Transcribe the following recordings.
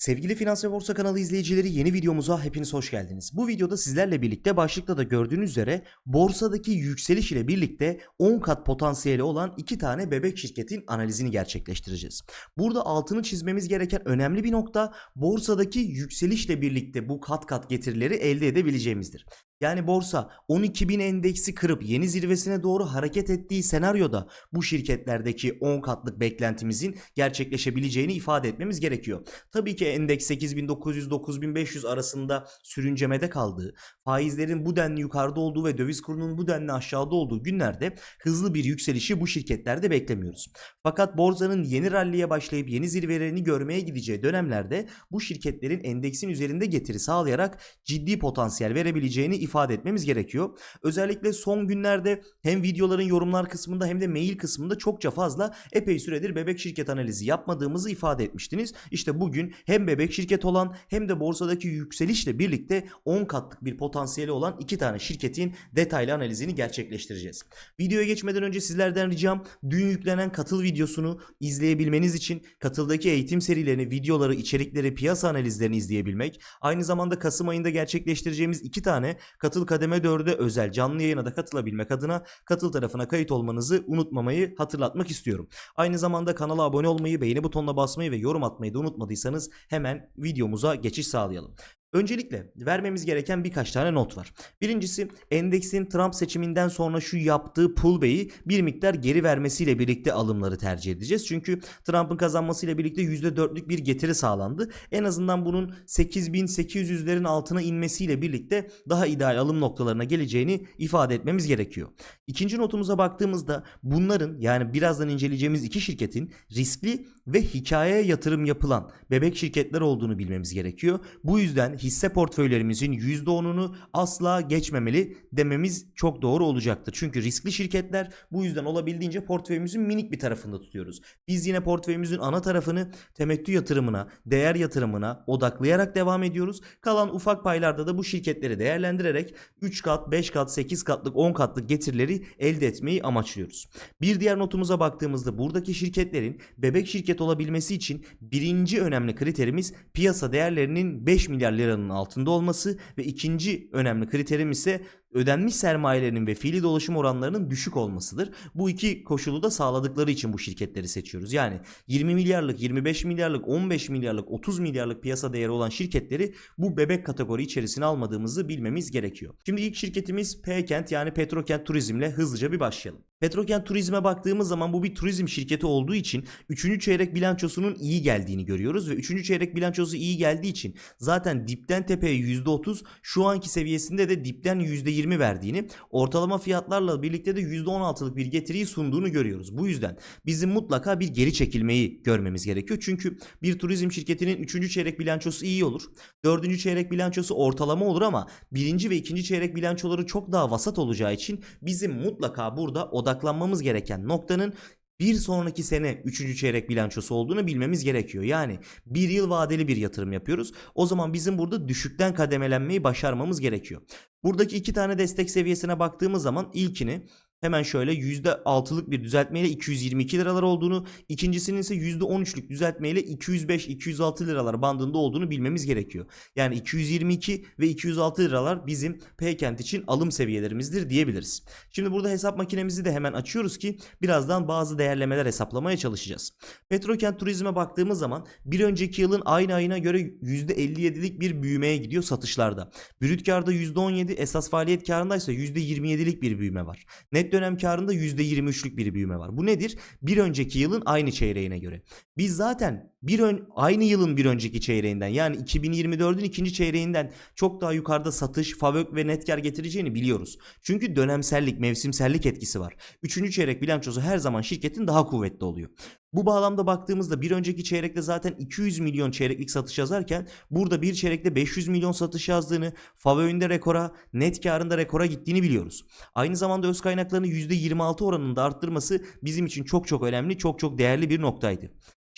Sevgili Finans ve Borsa kanalı izleyicileri yeni videomuza hepiniz hoş geldiniz. Bu videoda sizlerle birlikte başlıkta da gördüğünüz üzere borsadaki yükseliş ile birlikte 10 kat potansiyeli olan iki tane bebek şirketin analizini gerçekleştireceğiz. Burada altını çizmemiz gereken önemli bir nokta borsadaki yükselişle birlikte bu kat kat getirileri elde edebileceğimizdir. Yani borsa 12.000 endeksi kırıp yeni zirvesine doğru hareket ettiği senaryoda bu şirketlerdeki 10 katlık beklentimizin gerçekleşebileceğini ifade etmemiz gerekiyor. Tabii ki endeks 8900-9500 arasında sürüncemede kaldığı, faizlerin bu denli yukarıda olduğu ve döviz kurunun bu denli aşağıda olduğu günlerde hızlı bir yükselişi bu şirketlerde beklemiyoruz. Fakat borsanın yeni ralliye başlayıp yeni zirvelerini görmeye gideceği dönemlerde bu şirketlerin endeksin üzerinde getiri sağlayarak ciddi potansiyel verebileceğini ifade etmemiz gerekiyor. Özellikle son günlerde hem videoların yorumlar kısmında hem de mail kısmında çokça fazla epey süredir bebek şirket analizi yapmadığımızı ifade etmiştiniz. İşte bugün hem bebek şirket olan hem de borsadaki yükselişle birlikte 10 katlık bir potansiyeli olan iki tane şirketin detaylı analizini gerçekleştireceğiz. Videoya geçmeden önce sizlerden ricam dün yüklenen katıl videosunu izleyebilmeniz için katıldaki eğitim serilerini, videoları, içerikleri, piyasa analizlerini izleyebilmek. Aynı zamanda Kasım ayında gerçekleştireceğimiz iki tane Katıl Kademe 4'e özel canlı yayına da katılabilmek adına katıl tarafına kayıt olmanızı unutmamayı hatırlatmak istiyorum. Aynı zamanda kanala abone olmayı, beğeni butonuna basmayı ve yorum atmayı da unutmadıysanız hemen videomuza geçiş sağlayalım. Öncelikle vermemiz gereken birkaç tane not var. Birincisi endeksin Trump seçiminden sonra şu yaptığı pullback'i bir miktar geri vermesiyle birlikte alımları tercih edeceğiz. Çünkü Trump'ın kazanmasıyla birlikte %4'lük bir getiri sağlandı. En azından bunun 8800'lerin altına inmesiyle birlikte daha ideal alım noktalarına geleceğini ifade etmemiz gerekiyor. İkinci notumuza baktığımızda bunların yani birazdan inceleyeceğimiz iki şirketin riskli ve hikayeye yatırım yapılan bebek şirketler olduğunu bilmemiz gerekiyor. Bu yüzden hisse portföylerimizin %10'unu asla geçmemeli dememiz çok doğru olacaktır. Çünkü riskli şirketler bu yüzden olabildiğince portföyümüzün minik bir tarafında tutuyoruz. Biz yine portföyümüzün ana tarafını temettü yatırımına, değer yatırımına odaklayarak devam ediyoruz. Kalan ufak paylarda da bu şirketleri değerlendirerek 3 kat, 5 kat, 8 katlık, 10 katlık getirileri elde etmeyi amaçlıyoruz. Bir diğer notumuza baktığımızda buradaki şirketlerin bebek şirket olabilmesi için birinci önemli kriterimiz piyasa değerlerinin 5 milyar liranın altında olması ve ikinci önemli kriterim ise ödenmiş sermayelerinin ve fiili dolaşım oranlarının düşük olmasıdır. Bu iki koşulu da sağladıkları için bu şirketleri seçiyoruz. Yani 20 milyarlık, 25 milyarlık, 15 milyarlık, 30 milyarlık piyasa değeri olan şirketleri bu bebek kategori içerisine almadığımızı bilmemiz gerekiyor. Şimdi ilk şirketimiz P-Kent yani Petrokent Turizm'le hızlıca bir başlayalım. Petrokent Turizm'e baktığımız zaman bu bir turizm şirketi olduğu için 3. çeyrek bilançosunun iyi geldiğini görüyoruz ve 3. çeyrek bilançosu iyi geldiği için zaten dipten tepeye %30 şu anki seviyesinde de dipten %20 verdiğini ortalama fiyatlarla birlikte de %16'lık bir getiriyi sunduğunu görüyoruz. Bu yüzden bizim mutlaka bir geri çekilmeyi görmemiz gerekiyor. Çünkü bir turizm şirketinin 3. çeyrek bilançosu iyi olur. 4. çeyrek bilançosu ortalama olur ama 1. ve 2. çeyrek bilançoları çok daha vasat olacağı için bizim mutlaka burada odaklanmamız gereken noktanın bir sonraki sene 3. çeyrek bilançosu olduğunu bilmemiz gerekiyor. Yani bir yıl vadeli bir yatırım yapıyoruz. O zaman bizim burada düşükten kademelenmeyi başarmamız gerekiyor. Buradaki iki tane destek seviyesine baktığımız zaman ilkini hemen şöyle %6'lık bir düzeltmeyle 222 liralar olduğunu, ikincisinin ise %13'lük düzeltmeyle 205-206 liralar bandında olduğunu bilmemiz gerekiyor. Yani 222 ve 206 liralar bizim P-Kent için alım seviyelerimizdir diyebiliriz. Şimdi burada hesap makinemizi de hemen açıyoruz ki birazdan bazı değerlemeler hesaplamaya çalışacağız. Petrokent Turizm'e baktığımız zaman bir önceki yılın aynı ayına göre %57'lik bir büyümeye gidiyor satışlarda. Brüt karda %17, esas faaliyet karında ise %27'lik bir büyüme var. Net dönem karında %23'lük bir büyüme var. Bu nedir? Bir önceki yılın aynı çeyreğine göre. Biz zaten bir ön, aynı yılın bir önceki çeyreğinden yani 2024'ün ikinci çeyreğinden çok daha yukarıda satış, favök ve net kar getireceğini biliyoruz. Çünkü dönemsellik, mevsimsellik etkisi var. Üçüncü çeyrek bilançosu her zaman şirketin daha kuvvetli oluyor. Bu bağlamda baktığımızda bir önceki çeyrekte zaten 200 milyon çeyreklik satış yazarken burada bir çeyrekte 500 milyon satış yazdığını, favöünde rekora, net karında rekora gittiğini biliyoruz. Aynı zamanda öz kaynaklarını %26 oranında arttırması bizim için çok çok önemli, çok çok değerli bir noktaydı.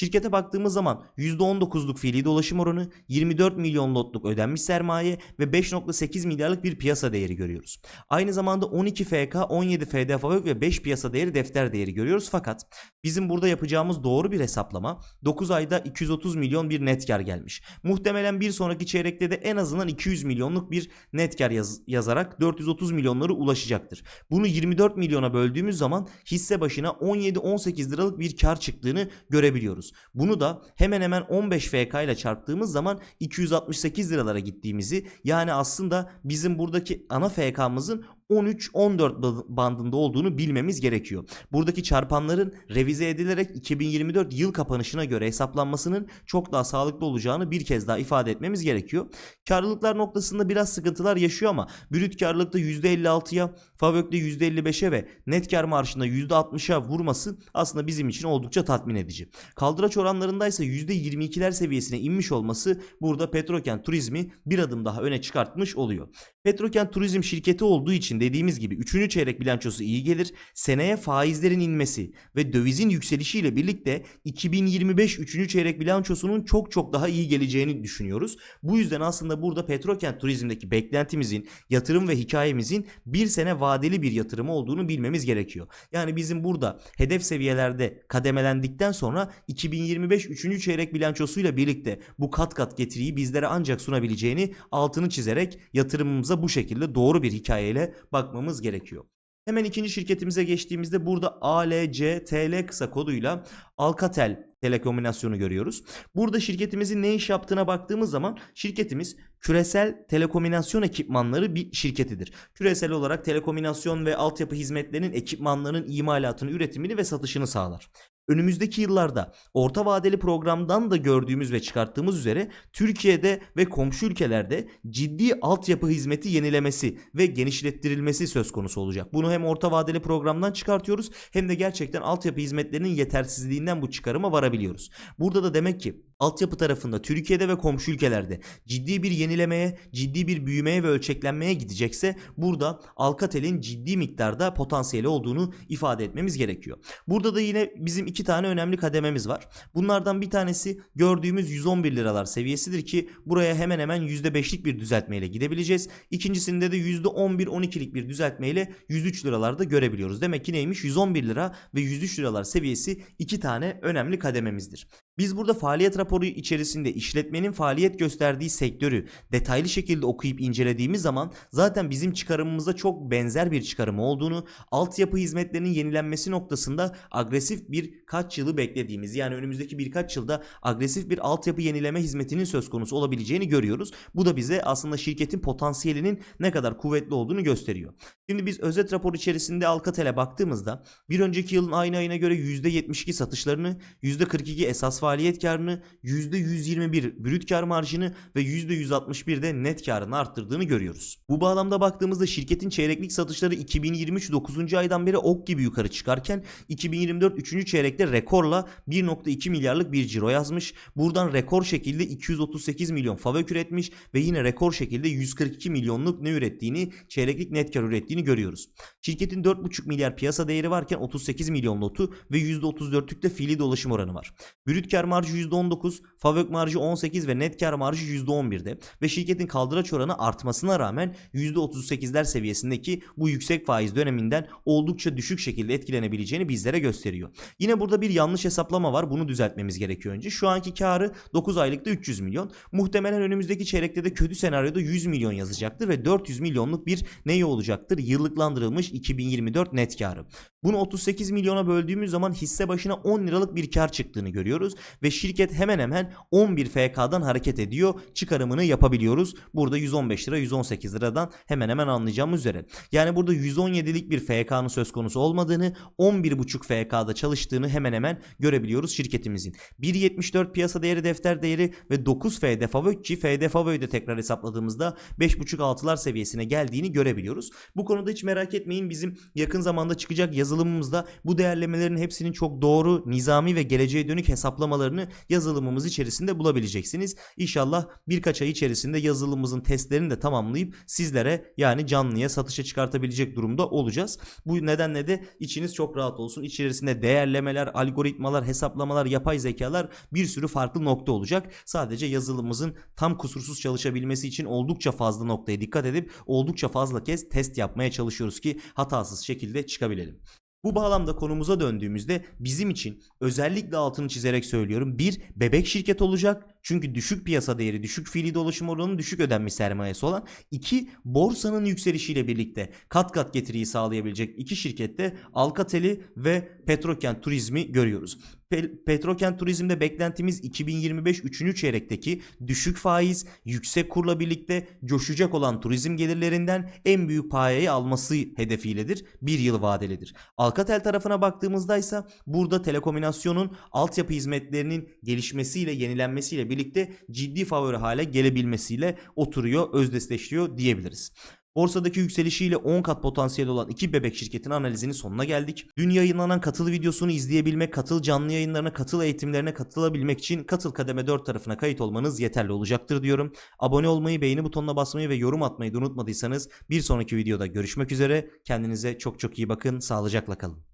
Şirkete baktığımız zaman %19'luk fiili dolaşım oranı, 24 milyon lotluk ödenmiş sermaye ve 5.8 milyarlık bir piyasa değeri görüyoruz. Aynı zamanda 12 FK, 17 FD fabrik ve 5 piyasa değeri defter değeri görüyoruz. Fakat bizim burada yapacağımız doğru bir hesaplama 9 ayda 230 milyon bir net kar gelmiş. Muhtemelen bir sonraki çeyrekte de en azından 200 milyonluk bir net kar yaz- yazarak 430 milyonları ulaşacaktır. Bunu 24 milyona böldüğümüz zaman hisse başına 17-18 liralık bir kar çıktığını görebiliyoruz. Bunu da hemen hemen 15 FK ile çarptığımız zaman 268 liralara gittiğimizi yani aslında bizim buradaki ana FK'mızın 13-14 ba- bandında olduğunu bilmemiz gerekiyor. Buradaki çarpanların revize edilerek 2024 yıl kapanışına göre hesaplanmasının çok daha sağlıklı olacağını bir kez daha ifade etmemiz gerekiyor. Karlılıklar noktasında biraz sıkıntılar yaşıyor ama brüt karlılıkta %56'ya, Favök'te %55'e ve net kar marjında %60'a vurması aslında bizim için oldukça tatmin edici. Kaldıraç oranlarındaysa %22'ler seviyesine inmiş olması burada Petrokent Turizm'i bir adım daha öne çıkartmış oluyor. Petrokent Turizm şirketi olduğu için dediğimiz gibi 3. çeyrek bilançosu iyi gelir. Seneye faizlerin inmesi ve dövizin yükselişiyle birlikte 2025 3. çeyrek bilançosunun çok çok daha iyi geleceğini düşünüyoruz. Bu yüzden aslında burada Petrokent Turizm'deki beklentimizin, yatırım ve hikayemizin bir sene vadeli bir yatırım olduğunu bilmemiz gerekiyor. Yani bizim burada hedef seviyelerde kademelendikten sonra 2025 3. çeyrek bilançosuyla birlikte bu kat kat getiriyi bizlere ancak sunabileceğini altını çizerek yatırımımıza bu şekilde doğru bir hikayeyle bakmamız gerekiyor. Hemen ikinci şirketimize geçtiğimizde burada ALCTL kısa koduyla Alcatel telekomünasyonu görüyoruz. Burada şirketimizin ne iş yaptığına baktığımız zaman şirketimiz küresel telekomünasyon ekipmanları bir şirketidir. Küresel olarak telekomünasyon ve altyapı hizmetlerinin ekipmanlarının imalatını, üretimini ve satışını sağlar. Önümüzdeki yıllarda orta vadeli programdan da gördüğümüz ve çıkarttığımız üzere Türkiye'de ve komşu ülkelerde ciddi altyapı hizmeti yenilemesi ve genişlettirilmesi söz konusu olacak. Bunu hem orta vadeli programdan çıkartıyoruz hem de gerçekten altyapı hizmetlerinin yetersizliğinden bu çıkarıma varabiliyoruz. Burada da demek ki altyapı tarafında Türkiye'de ve komşu ülkelerde ciddi bir yenilemeye, ciddi bir büyümeye ve ölçeklenmeye gidecekse burada Alcatel'in ciddi miktarda potansiyeli olduğunu ifade etmemiz gerekiyor. Burada da yine bizim iki tane önemli kadememiz var. Bunlardan bir tanesi gördüğümüz 111 liralar seviyesidir ki buraya hemen hemen %5'lik bir düzeltmeyle gidebileceğiz. İkincisinde de %11-12'lik bir düzeltmeyle 103 liralarda görebiliyoruz. Demek ki neymiş? 111 lira ve 103 liralar seviyesi iki tane önemli kadememizdir. Biz burada faaliyet raporu içerisinde işletmenin faaliyet gösterdiği sektörü detaylı şekilde okuyup incelediğimiz zaman zaten bizim çıkarımımıza çok benzer bir çıkarım olduğunu, altyapı hizmetlerinin yenilenmesi noktasında agresif birkaç yılı beklediğimiz yani önümüzdeki birkaç yılda agresif bir altyapı yenileme hizmetinin söz konusu olabileceğini görüyoruz. Bu da bize aslında şirketin potansiyelinin ne kadar kuvvetli olduğunu gösteriyor. Şimdi biz özet rapor içerisinde Alcatel'e baktığımızda bir önceki yılın aynı ayına göre %72 satışlarını, %42 esas faaliyet karını, %121 brüt kar marjını ve %161 de net karını arttırdığını görüyoruz. Bu bağlamda baktığımızda şirketin çeyreklik satışları 2023 9. aydan beri ok gibi yukarı çıkarken 2024 3. çeyrekte rekorla 1.2 milyarlık bir ciro yazmış. Buradan rekor şekilde 238 milyon favök üretmiş ve yine rekor şekilde 142 milyonluk ne ürettiğini, çeyreklik net kar ürettiğini görüyoruz. Şirketin 4.5 milyar piyasa değeri varken 38 milyon lotu ve %34'lük de fiili dolaşım oranı var. Brüt kar marjı %19, favök marjı 18 ve net kar marjı %11'de ve şirketin kaldıraç oranı artmasına rağmen %38'ler seviyesindeki bu yüksek faiz döneminden oldukça düşük şekilde etkilenebileceğini bizlere gösteriyor. Yine burada bir yanlış hesaplama var. Bunu düzeltmemiz gerekiyor önce. Şu anki karı 9 aylıkta 300 milyon. Muhtemelen önümüzdeki çeyrekte de kötü senaryoda 100 milyon yazacaktır ve 400 milyonluk bir neyi olacaktır? Yıllıklandırılmış 2024 net karı. Bunu 38 milyona böldüğümüz zaman hisse başına 10 liralık bir kar çıktığını görüyoruz ve şirket hemen hemen 11 FK'dan hareket ediyor. Çıkarımını yapabiliyoruz. Burada 115 lira 118 liradan hemen hemen anlayacağımız üzere. Yani burada 117'lik bir FK'nın söz konusu olmadığını 11.5 FK'da çalıştığını hemen hemen görebiliyoruz şirketimizin. 1.74 piyasa değeri defter değeri ve 9 FD favök ki FD favö'yü de tekrar hesapladığımızda 5.5-6'lar seviyesine geldiğini görebiliyoruz. Bu konuda hiç merak etmeyin bizim yakın zamanda çıkacak yazılımımızda bu değerlemelerin hepsinin çok doğru, nizami ve geleceğe dönük hesaplamaları açıklamalarını yazılımımız içerisinde bulabileceksiniz. İnşallah birkaç ay içerisinde yazılımımızın testlerini de tamamlayıp sizlere yani canlıya satışa çıkartabilecek durumda olacağız. Bu nedenle de içiniz çok rahat olsun. İçerisinde değerlemeler, algoritmalar, hesaplamalar, yapay zekalar bir sürü farklı nokta olacak. Sadece yazılımımızın tam kusursuz çalışabilmesi için oldukça fazla noktaya dikkat edip oldukça fazla kez test yapmaya çalışıyoruz ki hatasız şekilde çıkabilelim. Bu bağlamda konumuza döndüğümüzde bizim için özellikle altını çizerek söylüyorum. Bir bebek şirket olacak. Çünkü düşük piyasa değeri, düşük fiili dolaşım oranı, düşük ödenmiş sermayesi olan. iki borsanın yükselişiyle birlikte kat kat getiriyi sağlayabilecek iki şirkette Alcatel'i ve Petrokent Turizm'i görüyoruz. Pe- Petrokent Turizm'de beklentimiz 2025 3. çeyrekteki düşük faiz, yüksek kurla birlikte coşacak olan turizm gelirlerinden en büyük payayı alması hedefiyledir. Bir yıl vadelidir. Alcatel tarafına baktığımızda ise burada telekomünasyonun altyapı hizmetlerinin gelişmesiyle, yenilenmesiyle birlikte ciddi favori hale gelebilmesiyle oturuyor, özdeşleşiyor diyebiliriz. Borsadaki yükselişiyle 10 kat potansiyeli olan iki bebek şirketin analizinin sonuna geldik. Dün yayınlanan katıl videosunu izleyebilmek, katıl canlı yayınlarına, katıl eğitimlerine katılabilmek için katıl kademe 4 tarafına kayıt olmanız yeterli olacaktır diyorum. Abone olmayı, beğeni butonuna basmayı ve yorum atmayı da unutmadıysanız bir sonraki videoda görüşmek üzere. Kendinize çok çok iyi bakın, sağlıcakla kalın.